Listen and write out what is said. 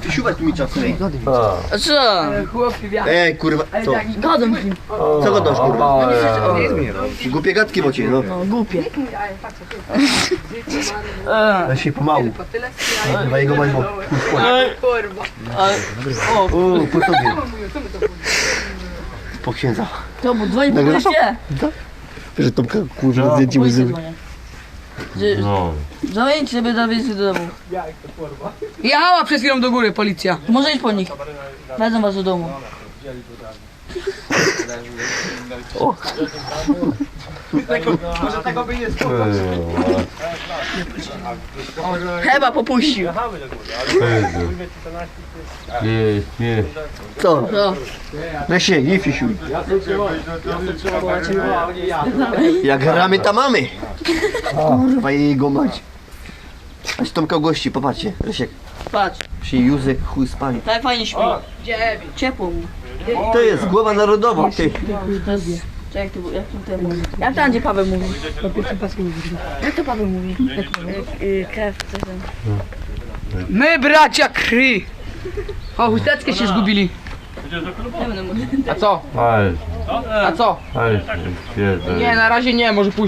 Fisiuwać tu mi czasem, ej. A, A co? Ej, kurwa, co? Gadam z nim. Co go dasz, kurwa? a, Głupie gadki macie, no. No, głupie. Ja się pomału. Chyba jego majmo. O, O, po tobie. Po księdza. to bo dzwoni po. Że Tomka, kurwa, zdjęcie Policja łzy. Że- no. Dzwonię sobie do wizyty do domu. Jechała przed chwilą do góry policja. Może iść po nich. Wezmę was do domu. Chyba popuścił. Jezu. Jest, jest. Co? No. Lesie, nie fisiuj. Jak ramy tam mamy. Kurwa jego mać. Aż Tomka gości, popatrzcie. Lesiek, Patrz, przy Józek chuj spali. tak fajnie śpi. Ciepło mu. To jest głowa narodowa, ty. To jest... Czekaj, jak to, było- jak mówi? Jak tam gdzie Paweł mówi? Jak to Paweł mówi? Jak, y, krew, coś tam. My bracia kry. O, chusteczkę się zgubili. Nie będę mówił. A co? Ale, A co? ale, pierdolę. Nie, na razie nie, może później.